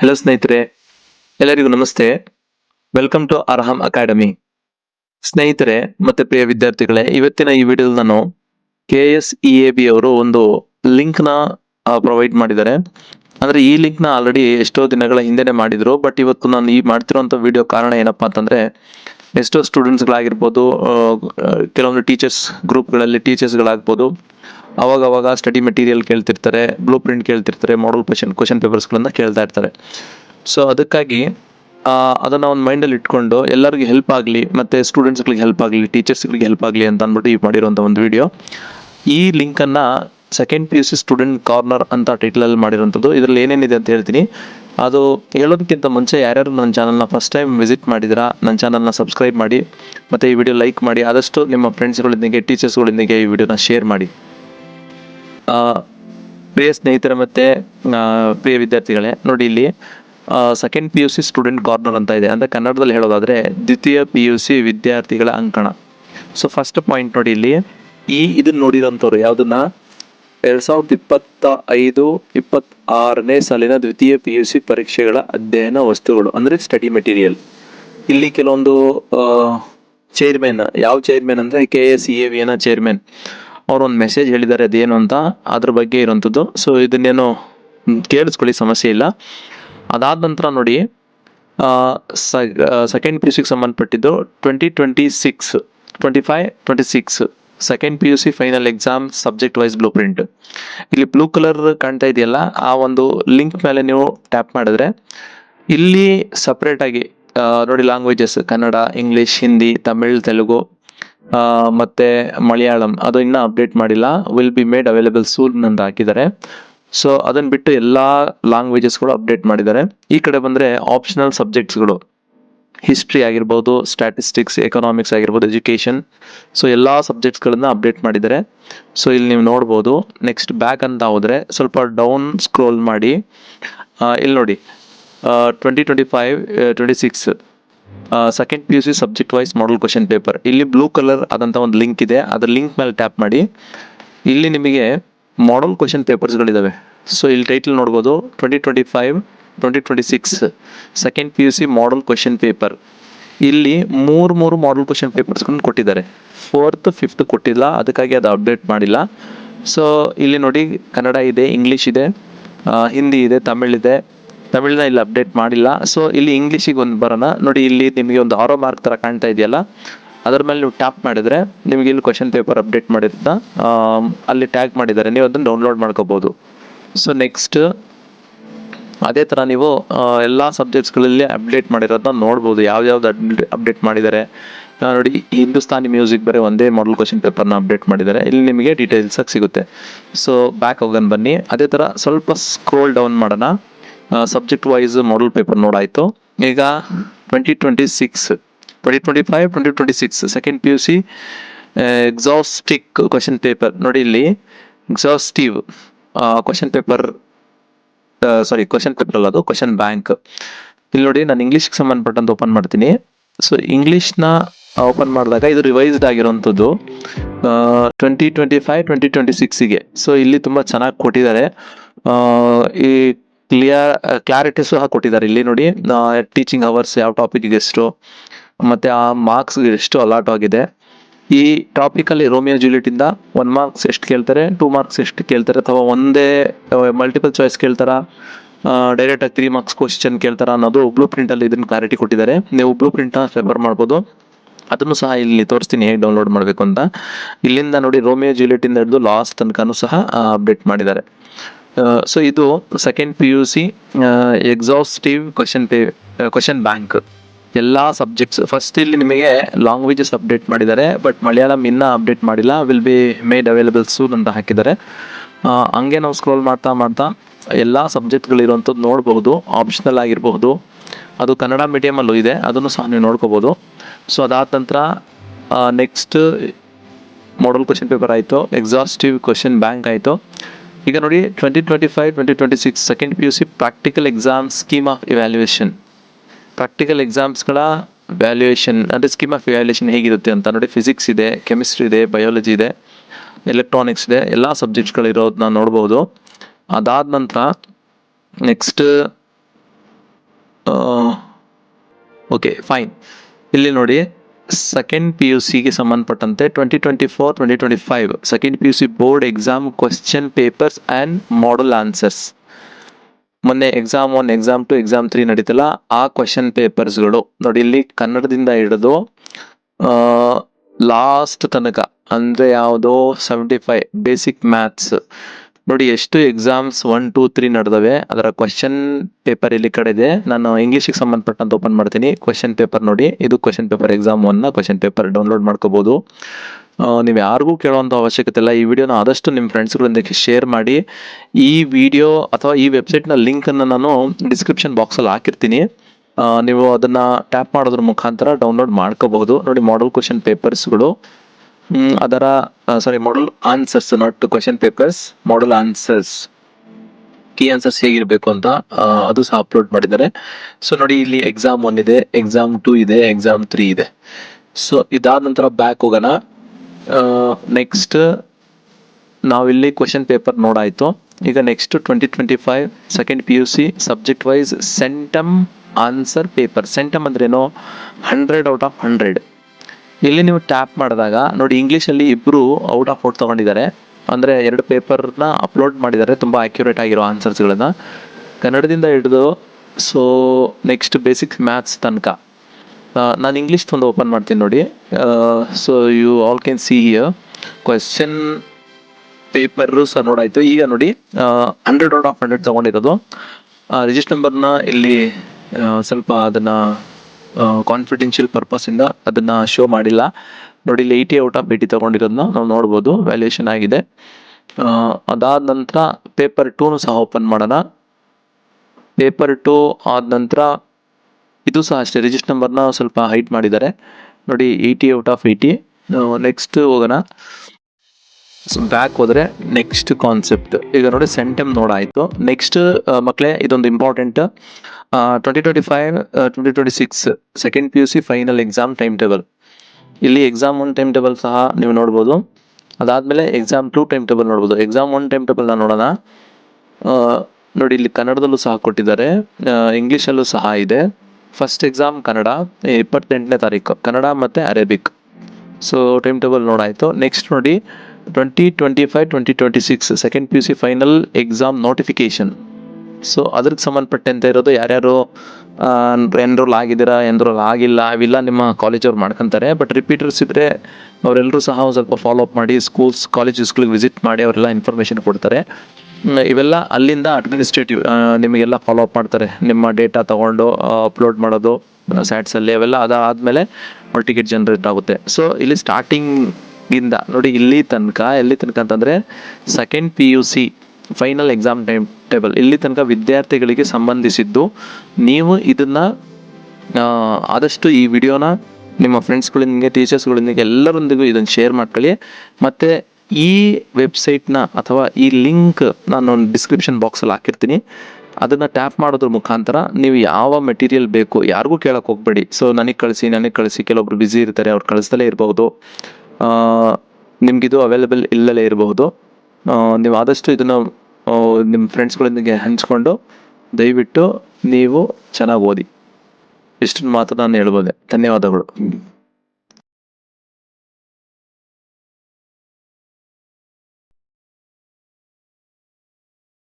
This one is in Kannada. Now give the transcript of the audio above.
ಹೆಲೋ ಸ್ನೇಹಿತರೆ. ಎಲ್ಲರಿಗೂ ನಮಸ್ತೆ. ವೆಲ್ಕಮ್ ಟು ಅರ್ಹಂ ಅಕಾಡೆಮಿ ಸ್ನೇಹಿತರೆ ಮತ್ತೆ ಪ್ರಿಯ ವಿದ್ಯಾರ್ಥಿಗಳೇ, ಇವತ್ತಿನ ಈ ವಿಡಿಯೋದಲ್ಲಿ ನಾನು K S E A B ಅವರು ಒಂದು ಲಿಂಕ್ನ ಪ್ರೊವೈಡ್ ಮಾಡಿದ್ದಾರೆ. ಅಂದರೆ ಈ ಲಿಂಕ್ನ ಆಲ್ರೆಡಿ ಎಷ್ಟೋ ದಿನಗಳ ಹಿಂದೆನೇ ಮಾಡಿದರು. ಬಟ್ ಇವತ್ತು ನಾನು ಈ ಮಾಡ್ತಿರೋಂಥ ವಿಡಿಯೋ ಕಾರಣ ಏನಪ್ಪಾ ಅಂತಂದ್ರೆ, ಎಷ್ಟೋ ಸ್ಟೂಡೆಂಟ್ಸ್ಗಳಾಗಿರ್ಬೋದು ಕೆಲವೊಂದು ಟೀಚರ್ಸ್ ಗ್ರೂಪ್ಗಳಲ್ಲಿ ಟೀಚರ್ಸ್ಗಳಾಗ್ಬೋದು ಅವಾಗ ಅವಾಗ ಸ್ಟಡಿ ಮೆಟೀರಿಯಲ್ ಕೇಳ್ತಿರ್ತಾರೆ ಬ್ಲೂ ಪ್ರಿಂಟ್ ಕೇಳ್ತಿರ್ತಾರೆ ಮಾಡಲ್ ಕ್ವಶನ್ ಕ್ವಶನ್ ಪೇಪರ್ಸ್ಗಳನ್ನ ಕೇಳ್ತಾ ಇರ್ತಾರೆ. ಸೊ ಅದಕ್ಕಾಗಿ ಅದನ್ನು ಒಂದು ಮೈಂಡಲ್ಲಿ ಇಟ್ಕೊಂಡು ಎಲ್ಲರಿಗೂ ಹೆಲ್ಪ್ ಆಗಲಿ, ಮತ್ತು ಸ್ಟೂಡೆಂಟ್ಸ್ಗಳಿಗೆ ಹೆಲ್ಪ್ ಆಗಲಿ ಟೀಚರ್ಸ್ಗಳಿಗೆ ಹೆಲ್ಪ್ ಆಗಲಿ ಅಂತ ಅಂದ್ಬಿಟ್ಟು ಈ ಮಾಡಿರೋಂಥ ಒಂದು ವಿಡಿಯೋ ಈ ಲಿಂಕನ್ನು second P U C student corner ಅಂತ ಟೈಟ್ಲಲ್ಲಿ ಮಾಡಿರೋಂಥದ್ದು ಇದರಲ್ಲಿ ಏನೇನಿದೆ ಅಂತ ಹೇಳ್ತೀನಿ. ಅದು ಹೇಳೋದಕ್ಕಿಂತ ಮುಂಚೆ ಯಾರ್ಯಾರು ನನ್ನ ಚಾನಲ್ನ ಫಸ್ಟ್ ಟೈಮ್ ವಿಸಿಟ್ ಮಾಡಿದಿರಾ, ನನ್ನ ಚಾನಲ್ನ ಸಬ್ಸ್ಕ್ರೈಬ್ ಮಾಡಿ, ಮತ್ತು ಈ ವಿಡಿಯೋ ಲೈಕ್ ಮಾಡಿ, ಆದಷ್ಟು ನಿಮ್ಮ ಫ್ರೆಂಡ್ಸ್ಗಳೊಂದಿಗೆ ಟೀಚರ್ಸ್ಗಳೊಂದಿಗೆ ಈ ವಿಡಿಯೋನ ಶೇರ್ ಮಾಡಿ. ಪ್ರಿಯ ಸ್ನೇಹಿತರ ಮತ್ತೆ ಪ್ರಿಯ ವಿದ್ಯಾರ್ಥಿಗಳೇ, ನೋಡಿ ಇಲ್ಲಿ second P U C student corner ಅಂತ ಇದೆ. ಅಂದರೆ ಕನ್ನಡದಲ್ಲಿ ಹೇಳೋದಾದ್ರೆ, ದ್ವಿತೀಯ ಪಿ ಯು ಸಿ ವಿದ್ಯಾರ್ಥಿಗಳ ಅಂಕಣ. ಸೊ ಫಸ್ಟ್ ಪಾಯಿಂಟ್ ನೋಡಿ ಇಲ್ಲಿ. ಈ ಇದನ್ನ ನೋಡಿರೋಂಥವ್ರು ಯಾವುದನ್ನ? ಎರಡ್ ಸಾವಿರದ ಇಪ್ಪತ್ತ ಐದು ಇಪ್ಪತ್ತಾರನೇ ಸಾಲಿನ ದ್ವಿತೀಯ ಪಿ ಯು ಸಿ ಪರೀಕ್ಷೆಗಳ ಅಧ್ಯಯನ ವಸ್ತುಗಳು, ಅಂದರೆ ಸ್ಟಡಿ ಮೆಟೀರಿಯಲ್ ಇಲ್ಲಿ ಕೆಲವೊಂದು ಚೇರ್ಮನ್ ಯಾವ ಚೇರ್ಮನ್ ಅಂದ್ರೆ K S E A B ನ ಚೇರ್ಮನ್ ಅವ್ರು ಒಂದು ಮೆಸೇಜ್ ಹೇಳಿದ್ದಾರೆ, ಅದೇನು ಅಂತ ಅದ್ರ ಬಗ್ಗೆ ಇರೋಂಥದ್ದು ಸೊ ಇದನ್ನೇನು ಕೇಳಿಸ್ಕೊಳ್ಳಿ, ಸಮಸ್ಯೆ ಇಲ್ಲ. ಅದಾದ ನಂತರ ನೋಡಿ ಸೆಕೆಂಡ್ ಪಿ ಯು ಸಿಗೆ ಸಂಬಂಧಪಟ್ಟಿದ್ದು twenty twenty six twenty five twenty six second P U C final exam subject wise blueprint ಇಲ್ಲಿ ಬ್ಲೂ ಕಲರ್ ಕಾಣ್ತಾ ಇದೆಯಲ್ಲ, ಆ ಒಂದು ಲಿಂಕ್ ಮೇಲೆ ನೀವು ಟ್ಯಾಪ್ ಮಾಡಿದ್ರೆ ಇಲ್ಲಿ ಸಪ್ರೇಟಾಗಿ ನೋಡಿ ಲ್ಯಾಂಗ್ವೇಜಸ್ ಕನ್ನಡ ಇಂಗ್ಲೀಷ್ ಹಿಂದಿ ತಮಿಳ್ ತೆಲುಗು ಮತ್ತೆ ಮಲಯಾಳಂ, ಅದು ಇನ್ನೂ ಅಪ್ಡೇಟ್ ಮಾಡಿಲ್ಲ. Will be made available soon ಅಂತ ಹಾಕಿದ್ದಾರೆ. ಸೊ ಅದನ್ನ ಬಿಟ್ಟು ಎಲ್ಲಾ ಲ್ಯಾಂಗ್ವೇಜಸ್ಗಳು ಅಪ್ಡೇಟ್ ಮಾಡಿದ್ದಾರೆ. ಈ ಕಡೆ ಬಂದ್ರೆ ಆಪ್ಷನಲ್ ಸಬ್ಜೆಕ್ಟ್ಸ್ಗಳು ಹಿಸ್ಟ್ರಿ ಆಗಿರ್ಬೋದು ಸ್ಟ್ಯಾಟಿಸ್ಟಿಕ್ಸ್ ಎಕನಾಮಿಕ್ಸ್ ಆಗಿರ್ಬೋದು ಎಜುಕೇಷನ್ ಸೊ ಎಲ್ಲ ಸಬ್ಜೆಕ್ಟ್ಸ್ಗಳನ್ನು ಅಪ್ಡೇಟ್ ಮಾಡಿದ್ದಾರೆ. ಸೊ ಇಲ್ಲಿ ನೀವು ನೋಡ್ಬೋದು. ನೆಕ್ಸ್ಟ್ ಬ್ಯಾಕ್ ಅಂತ ಹೋದ್ರೆ ಸ್ವಲ್ಪ ಡೌನ್ ಸ್ಕ್ರೋಲ್ ಮಾಡಿ. ಇಲ್ಲಿ ನೋಡಿ. Twenty twenty five twenty six second P U C subject wise model question paper ಇಲ್ಲಿ ಬ್ಲೂ ಕಲರ್ ಆದಂಥ ಒಂದು ಲಿಂಕ್ ಇದೆ. ಅದ್ರ ಲಿಂಕ್ ಮೇಲೆ ಟ್ಯಾಪ್ ಮಾಡಿ. ಇಲ್ಲಿ ನಿಮಗೆ ಮಾಡಲ್ ಕ್ವಶನ್ ಪೇಪರ್ಸ್ಗಳಿದ್ದಾವೆ ಸೊ ಇಲ್ಲಿ ಟೈಟಲ್ ನೋಡ್ಬೋದು. Twenty twenty five twenty twenty six second P U C model question paper ಇಲ್ಲಿ ಮೂರು ಮೂರು ಮಾಡಲ್ ಕ್ವಶನ್ ಪೇಪರ್ಸ್ಗಳನ್ನ ಕೊಟ್ಟಿದ್ದಾರೆ. ಫೋರ್ತ್ ಫಿಫ್ತ್ ಕೊಟ್ಟಿಲ್ಲ. ಅದಕ್ಕಾಗಿ ಅದು ಅಪ್ಡೇಟ್ ಮಾಡಿಲ್ಲ. ಸೊ ಇಲ್ಲಿ ನೋಡಿ ಕನ್ನಡ ಇದೆ ಇಂಗ್ಲೀಷ್ ಇದೆ ಹಿಂದಿ ಇದೆ ತಮಿಳ್ ಇದೆ. ತಮಿಳ್ನ ಇಲ್ಲಿ ಅಪ್ಡೇಟ್ ಮಾಡಿಲ್ಲ. ಸೊ ಇಲ್ಲಿ ಇಂಗ್ಲೀಷಿಗೆ ಒಂದು ಬರೋಣ. ನೋಡಿ, ಇಲ್ಲಿ ನಿಮಗೆ ಒಂದು ಆರೋ ಮಾರ್ಕ್ ಥರ ಕಾಣ್ತಾ ಇದೆಯಲ್ಲ? ಅದ್ರ ಮೇಲೆ ನೀವು ಟ್ಯಾಪ್ ಮಾಡಿದ್ರೆ ನಿಮಗೆ ಇಲ್ಲಿ ಕ್ವಶನ್ ಪೇಪರ್ ಅಪ್ಡೇಟ್ ಮಾಡಿರ್ತ ಅಲ್ಲಿ ಟ್ಯಾಗ್ ಮಾಡಿದ್ದಾರೆ. ನೀವು ಅದನ್ನು ಡೌನ್ಲೋಡ್ ಮಾಡ್ಕೋಬೋದು. ಸೊ ನೆಕ್ಸ್ಟ್ ಅದೇ ಥರ ನೀವು ಎಲ್ಲ ಸಬ್ಜೆಕ್ಟ್ಸ್ಗಳಲ್ಲಿ ಅಪ್ಡೇಟ್ ಮಾಡಿರೋದನ್ನ ನೋಡ್ಬೋದು. ಯಾವ್ದಾವ್ದು ಅಪ್ಡೇಟ್ ಮಾಡಿದ್ದಾರೆ. ನೋಡಿ ಹಿಂದೂಸ್ತಾನಿ ಮ್ಯೂಸಿಕ್ ಬರೀ ಒಂದೇ ಮಾಡಲ್ ಕ್ವಶನ್ ಪೇಪರ್ನ ಅಪ್ಡೇಟ್ ಮಾಡಿದ್ದಾರೆ. ಇಲ್ಲಿ ನಿಮಗೆ ಡೀಟೇಲ್ಸ್ ಆಗಿ ಸಿಗುತ್ತೆ. ಸೊ ಬ್ಯಾಕ್ ಹೋಗೋಣ ಬನ್ನಿ. ಅದೇ ಥರ ಸ್ವಲ್ಪ ಸ್ಕ್ರೋಲ್ ಡೌನ್ ಮಾಡೋಣ. ಸಬ್ಜೆಕ್ಟ್ ವೈಸ್ ಮಾಡಲ್ ಪೇಪರ್ ನೋಡಾಯಿತು. ಈಗ twenty twenty six twenty twenty five twenty twenty six second P U C exhaustive question paper ನೋಡಿ ಇಲ್ಲಿ exhaustive question paper sorry question paper ಅಲ್ಲ ಅದು ಕ್ವಶನ್ ಬ್ಯಾಂಕ್ ಇಲ್ಲಿ ನೋಡಿ ನಾನು ಇಂಗ್ಲೀಷ್ಗೆ ಸಂಬಂಧಪಟ್ಟಂತ ಓಪನ್ ಮಾಡ್ತೀನಿ. ಸೊ ಇಂಗ್ಲೀಷ್ನ ಓಪನ್ ಮಾಡಿದಾಗ ಇದು ರಿವೈಸ್ಡ್ ಆಗಿರುವಂಥದ್ದು twenty twenty five twenty twenty ಸಿಕ್ಸಿಗೆ so ಇಲ್ಲಿ ತುಂಬ ಚೆನ್ನಾಗಿ ಕೊಟ್ಟಿದ್ದಾರೆ. ಈ ಕ್ಲಿಯರ್ ಕ್ಲಾರಿಟಿ ಸಹ ಕೊಟ್ಟಿದ್ದಾರೆ. ಇಲ್ಲಿ ನೋಡಿ ಟೀಚಿಂಗ್ ಅವರ್ಸ್ ಯಾವ ಟಾಪಿಕ್ಗೆ ಎಷ್ಟು, ಮತ್ತೆ ಆ ಮಾರ್ಕ್ಸ್ ಎಷ್ಟು ಅಲಾಟ್ ಆಗಿದೆ. ಈ ಟಾಪಿಕಲ್ಲಿ ರೋಮಿಯೋ ಜೂಲಿಯಟ್ ಇಂದ ಒನ್ ಮಾರ್ಕ್ಸ್ ಎಷ್ಟು ಕೇಳ್ತಾರೆ ಟೂ ಮಾರ್ಕ್ಸ್ ಎಷ್ಟು ಕೇಳ್ತಾರೆ, ಅಥವಾ ಒಂದೇ ಮಲ್ಟಿಪಲ್ ಚಾಯ್ಸ್ ಕೇಳ್ತಾರ ಡೈರೆಕ್ಟ್ ಆಗಿ ತ್ರೀ ಮಾರ್ಕ್ಸ್ ಕ್ವಶನ್ ಕೇಳ್ತಾರ ಅನ್ನೋದು ಬ್ಲೂ ಪ್ರಿಂಟಲ್ಲಿ ಇದನ್ನ ಕ್ಲಾರಿಟಿ ಕೊಟ್ಟಿದ್ದಾರೆ. ನೀವು ಬ್ಲೂ ಪ್ರಿಂಟ್ ಪ್ರಿಫರ್ ಮಾಡ್ಬೋದು. ಅದನ್ನು ಸಹ ಇಲ್ಲಿ ತೋರಿಸ್ತೀನಿ, ಹೇಗೆ ಡೌನ್ಲೋಡ್ ಮಾಡಬೇಕು ಅಂತ. ಇಲ್ಲಿಂದ ನೋಡಿ ರೋಮಿಯೋ ಜೂಲಿಯಟ್ ಇಂದ ಹಿಡಿದು ಲಾಸ್ಟ್ ತನಕನೂ ಸಹ ಅಪ್ಡೇಟ್ ಮಾಡಿದ್ದಾರೆ. ಸೊ ಇದು second P U C exhaustive question pay question bank ಎಲ್ಲ ಸಬ್ಜೆಕ್ಟ್ಸ್ ಫಸ್ಟ್ ಇಲ್ಲಿ ನಿಮಗೆ ಲ್ಯಾಂಗ್ವೇಜಸ್ ಅಪ್ಡೇಟ್ ಮಾಡಿದ್ದಾರೆ ಬಟ್ ಮಲಯಾಳಂ ಇನ್ನೂ ಅಪ್ಡೇಟ್ ಮಾಡಿಲ್ಲ will be made available soon ಅಂತ ಹಾಕಿದ್ದಾರೆ. ಹಂಗೆ ನಾವು ಸ್ಕ್ರೋಲ್ ಮಾಡ್ತಾ ಮಾಡ್ತಾ ಎಲ್ಲ ಸಬ್ಜೆಕ್ಟ್ಗಳಿರುವಂಥದ್ದು ನೋಡ್ಬೋದು ಆಪ್ಷನಲ್ ಆಗಿರಬಹುದು ಅದು ಕನ್ನಡ ಮೀಡಿಯಮಲ್ಲೂ ಇದೆ, ಅದನ್ನು ಸಹ ನೀವು ನೋಡ್ಕೋಬೋದು. ಸೊ ಅದಾದ ನಂತರ ನೆಕ್ಸ್ಟ್ ಮಾಡಲ್ ಕ್ವಶನ್ ಪೇಪರ್ ಆಯಿತು ಎಕ್ಸಾಸ್ಟಿವ್ ಕ್ವಶನ್ ಬ್ಯಾಂಕ್ ಆಯಿತು. ಈಗ ನೋಡಿ twenty twenty five twenty twenty six second P U C practical exam scheme of evaluation practical ಎಕ್ಸಾಮ್ಸ್ಗಳ valuation ಅಂದರೆ ಸ್ಕೀಮ್ ಆಫ್ ವ್ಯಾಲ್ಯೂಯೇಷನ್ ಹೇಗಿರುತ್ತೆ ಅಂತ ನೋಡಿ ಫಿಸಿಕ್ಸ್ ಇದೆ ಕೆಮಿಸ್ಟ್ರಿ ಇದೆ ಬಯಾಲಜಿ ಇದೆ ಎಲೆಕ್ಟ್ರಾನಿಕ್ಸ್ ಇದೆ, ಎಲ್ಲ ಸಬ್ಜೆಕ್ಟ್ಸ್ಗಳಿರೋದನ್ನ ನೋಡ್ಬೋದು. ಅದಾದ ನಂತರ ನೆಕ್ಸ್ಟ್ ಓಕೆ ಫೈನ್ ಇಲ್ಲಿ ನೋಡಿ ಸೆಕೆಂಡ್ ಪಿ ಯು ಸಿಗೆ ಸಂಬಂಧಪಟ್ಟಂತೆ twenty twenty four twenty twenty five second P U C board exam question papers and model answers ಮೊನ್ನೆ exam one exam two exam three ನಡೀತಲ್ಲ, ಆ ಕ್ವಶನ್ ಪೇಪರ್ಸ್ಗಳು ನೋಡಿ, ಇಲ್ಲಿ ಕನ್ನಡದಿಂದ ಹಿಡಿದು ಲಾಸ್ಟ್ ತನಕ, ಅಂದರೆ ಯಾವುದೋ ಸೆವೆಂಟಿ ಫೈವ್ ಬೇಸಿಕ್ ಮ್ಯಾಥ್ಸ್ ನೋಡಿ, ಎಷ್ಟು ಎಕ್ಸಾಮ್ಸ್ ಒನ್ ಟೂ ತ್ರೀ ನಡೆದವೆ. ಅದರ ಕ್ವಶನ್ ಪೇಪರ್ ಇಲ್ಲಿ ಕಡೆ ಇದೆ. ನಾನು ಇಂಗ್ಲೀಷಿಗೆ ಸಂಬಂಧಪಟ್ಟಂತ ಓಪನ್ ಮಾಡ್ತೀನಿ. ಕ್ವಶನ್ ಪೇಪರ್ ನೋಡಿ. ಇದು ಕ್ವಶನ್ ಪೇಪರ್ ಎಕ್ಸಾಮ್ ಒನ್ನ ಕ್ವಶನ್ ಪೇಪರ್ ಡೌನ್ಲೋಡ್ ಮಾಡ್ಕೋಬಹುದು ನೀವು ಯಾರಿಗೂ ಕೇಳುವಂಥ ಅವಶ್ಯಕತೆ ಇಲ್ಲ. ಈ ವಿಡಿಯೋನ ಆದಷ್ಟು ನಿಮ್ಮ ಫ್ರೆಂಡ್ಸ್ಗಳೊಂದಿಗೆ ಶೇರ್ ಮಾಡಿ. ಈ ವಿಡಿಯೋ ಅಥವಾ ಈ ವೆಬ್ಸೈಟ್ನ ಲಿಂಕನ್ನು ನಾನು ಡಿಸ್ಕ್ರಿಪ್ಷನ್ ಬಾಕ್ಸಲ್ಲಿ ಹಾಕಿರ್ತೀನಿ. ನೀವು ಅದನ್ನ ಟ್ಯಾಪ್ ಮಾಡೋದ್ರ ಮುಖಾಂತರ ಡೌನ್ಲೋಡ್ ಮಾಡ್ಕೋಬಹುದು. ನೋಡಿ ಮಾಡಲ್ ಕ್ವಶನ್ ಪೇಪರ್ಸ್ಗಳು ಅದರ sorry model answers not question papers model answers key answers ಹೇಗಿರಬೇಕು ಅಂತ ಅದು ಸಹ ಅಪ್ಲೋಡ್ ಮಾಡಿದ್ದಾರೆ. ಸೊ ನೋಡಿ, ಇಲ್ಲಿ ಎಕ್ಸಾಮ್ ಒನ್ ಇದೆ ಎಕ್ಸಾಮ್ ಟೂ ಇದೆ ಎಕ್ಸಾಮ್ ತ್ರೀ ಇದೆ. ಸೊ ಇದಾದ ನಂತರ ಬ್ಯಾಕ್ ಹೋಗೋಣ. ನೆಕ್ಸ್ಟ್ ನಾವಿಲ್ಲಿ ಕ್ವಶನ್ ಪೇಪರ್ ನೋಡಾಯಿತು. ಈಗ next twenty twenty five second P U C subject wise centum answer paper centum ಅಂದ್ರೇನು? ಹಂಡ್ರೆಡ್ ಔಟ್ ಆಫ್ ಹಂಡ್ರೆಡ್ ಇಲ್ಲಿ ನೀವು ಟ್ಯಾಪ್ ಮಾಡಿದಾಗ, ನೋಡಿ ಇಂಗ್ಲೀಷಲ್ಲಿ ಇಬ್ಬರು ಔಟ್ ಆಫ್ ಔಟ್ ತೊಗೊಂಡಿದ್ದಾರೆ. ಅಂದರೆ ಎರಡು ಪೇಪರ್ನ ಅಪ್ಲೋಡ್ ಮಾಡಿದ್ದಾರೆ, ತುಂಬ ಅಕ್ಯುರೇಟ್ ಆಗಿರೋ ಆನ್ಸರ್ಸ್ಗಳನ್ನು ಕನ್ನಡದಿಂದ ಹಿಡಿದು ಸೊ ನೆಕ್ಸ್ಟ್ ಬೇಸಿಕ್ ಮ್ಯಾಥ್ಸ್ ತನಕ. ನಾನು ಇಂಗ್ಲೀಷ್ ಒಂದು ಓಪನ್ ಮಾಡ್ತೀನಿ ನೋಡಿ. So you all can see here question paper ಸಹ ನೋಡಾಯಿತು. ಈಗ ನೋಡಿ ಹಂಡ್ರೆಡ್ ಔಟ್ ಆಫ್ ಹಂಡ್ರೆಡ್ ತೊಗೊಂಡಿರೋದು. ರಿಜಿಸ್ಟರ್ ನಂಬರ್ನ ಇಲ್ಲಿ ಸ್ವಲ್ಪ ಅದನ್ನ ಕಾನ್ಫಿಡೆನ್ಷಿಯಲ್ ಪರ್ಪಸಿಂದ ಅದನ್ನ ಶೋ ಮಾಡಿಲ್ಲ. ನೋಡಿ, ಇಲ್ಲಿ ಏಯ್ಟಿ ಔಟ್ ಆಫ್ ಏಯ್ಟಿ ತೊಗೊಂಡಿರೋದನ್ನ ನಾವು ನೋಡ್ಬೋದು. ವ್ಯಾಲ್ಯೂಯೇಷನ್ ಆಗಿದೆ. ಅದಾದ ನಂತರ ಪೇಪರ್ ಟೂನು ಸಹ ಓಪನ್ ಮಾಡೋಣ. ಪೇಪರ್ ಟೂ ಆದ ನಂತರ ಇದು ಸಹ ಅಷ್ಟೇ. ರಿಜಿಸ್ಟರ್ ನಂಬರ್ನ ಸ್ವಲ್ಪ ಹೈಟ್ ಮಾಡಿದ್ದಾರೆ. ನೋಡಿ eighty out of eighty next ಹೋಗೋಣ. ಬ್ಯಾಕ್ ಹೋದ್ರೆ ನೆಕ್ಸ್ಟ್ ಕಾನ್ಸೆಪ್ಟ್ ಈಗ ನೋಡಿ ಸೆಂಟೆಮ್ ನೋಡಾಯಿತು ನೆಕ್ಸ್ಟ್ ಮಕ್ಕಳೇ ಇದೊಂದು important twenty twenty five twenty twenty six second P U C final exam time table ಇಲ್ಲಿ ಎಕ್ಸಾಮ್ ಒನ್ ಟೈಮ್ ಟೇಬಲ್ ಸಹ ನೀವು ನೋಡ್ಬೋದು. ಅದಾದಮೇಲೆ ಎಕ್ಸಾಮ್ ಟು ಟೈಮ್ ಟೇಬಲ್ ನೋಡ್ಬೋದು. ಎಕ್ಸಾಮ್ ಒನ್ ಟೈಮ್ ಟೇಬಲ್ನ ನೋಡೋಣ. ನೋಡಿ ಇಲ್ಲಿ ಕನ್ನಡದಲ್ಲೂ ಸಹ ಕೊಟ್ಟಿದ್ದಾರೆ. ಇಂಗ್ಲೀಷಲ್ಲೂ ಸಹ ಇದೆ. ಫಸ್ಟ್ ಎಕ್ಸಾಮ್ ಕನ್ನಡ ಇಪ್ಪತ್ತೆಂಟನೇ ತಾರೀಕು. ಕನ್ನಡ ಮತ್ತು ಅರೇಬಿಕ್ ಸೊ ಟೈಮ್ ಟೇಬಲ್ ನೋಡಾಯಿತು ನೆಕ್ಸ್ಟ್ ನೋಡಿ twenty twenty five twenty twenty six second P U C final exam notification so ಅದಕ್ಕೆ ಸಂಬಂಧಪಟ್ಟಂತೆ ಇರೋದು ಯಾರ್ಯಾರು ಎನ್ರೋಲ್ ಆಗಿದ್ದೀರಾ ಎನ್ರೋಲ್ ಆಗಿಲ್ಲ, ಅವೆಲ್ಲ ನಿಮ್ಮ ಕಾಲೇಜವ್ರು ಮಾಡ್ಕೊಂತಾರೆ. ಬಟ್ ರಿಪೀಟರ್ಸ್ ಇದ್ದರೆ ಅವರೆಲ್ಲರೂ ಸಹ ಒಂದು ಸ್ವಲ್ಪ ಫಾಲೋ ಅಪ್ ಮಾಡಿ ಸ್ಕೂಲ್ಸ್ ಕಾಲೇಜಸ್ಗಳಿಗೆ ವಿಸಿಟ್ ಮಾಡಿ ಅವರೆಲ್ಲ ಇನ್ಫಾರ್ಮೇಷನ್ ಕೊಡ್ತಾರೆ. ಇವೆಲ್ಲ ಅಲ್ಲಿಂದ ಅಡ್ಮಿನಿಸ್ಟ್ರೇಟಿವ್ ನಿಮಗೆಲ್ಲ ಫಾಲೋ ಅಪ್ ಮಾಡ್ತಾರೆ. ನಿಮ್ಮ ಡೇಟಾ ತಗೊಂಡು ಅಪ್ಲೋಡ್ ಮಾಡೋದು ಸ್ಯಾಟ್ಸಲ್ಲಿ ಅವೆಲ್ಲ ಅದಾದಮೇಲೆ ಟಿಕೆಟ್ ಜನರೇಟ್ ಆಗುತ್ತೆ. ಸೊ ಇಲ್ಲಿ ಸ್ಟಾರ್ಟಿಂಗ್ ಇಂದ ನೋಡಿ, ಇಲ್ಲಿ ತನಕ, ಎಲ್ಲಿ ತನಕ ಅಂತಂದರೆ second P U C final exam time table ಇಲ್ಲಿ ತನಕ ವಿದ್ಯಾರ್ಥಿಗಳಿಗೆ ಸಂಬಂಧಿಸಿದ್ದು, ನೀವು ಇದನ್ನು ಆದಷ್ಟು ಈ ವಿಡಿಯೋನ ನಿಮ್ಮ ಫ್ರೆಂಡ್ಸ್ಗಳೊಂದಿಗೆ ಟೀಚರ್ಸ್ಗಳೊಂದಿಗೆ ಎಲ್ಲರೊಂದಿಗೂ ಇದನ್ನು ಶೇರ್ ಮಾಡ್ಕೊಳ್ಳಿ. ಮತ್ತು ಈ ವೆಬ್ಸೈಟ್ನ ಅಥವಾ ಈ ಲಿಂಕ್ ನಾನು ಡಿಸ್ಕ್ರಿಪ್ಷನ್ ಬಾಕ್ಸಲ್ಲಿ ಹಾಕಿರ್ತೀನಿ. ಅದನ್ನು ಟ್ಯಾಪ್ ಮಾಡೋದ್ರ ಮುಖಾಂತರ ನೀವು ಯಾವ ಮೆಟೀರಿಯಲ್ ಬೇಕು, ಯಾರಿಗೂ ಕೇಳೋಕೆ ಹೋಗಬೇಡಿ. ಸೊ ನನಗೆ ಕಳಿಸಿ ನನಗೆ ಕಳಿಸಿ. ಕೆಲವೊಬ್ರು ಬ್ಯುಸಿ ಇರ್ತಾರೆ, ಅವ್ರು ಕಳಿಸ್ದಲೇ ಇರಬಹುದು ನಿಮಗಿದು ಅವೈಲೇಬಲ್ ಇಲ್ಲಲೇ ಇರಬಹುದು. ನೀವು ಆದಷ್ಟು ಇದನ್ನು ನಿಮ್ಮ ಫ್ರೆಂಡ್ಸ್ಗಳೊಂದಿಗೆ ಹಂಚ್ಕೊಂಡು ದಯವಿಟ್ಟು ನೀವು ಚೆನ್ನಾಗಿ ಓದಿ. ಇಷ್ಟನ್ನು ಮಾತ್ರ ನಾನು ಹೇಳ್ಬೋದೆ. ಧನ್ಯವಾದಗಳು.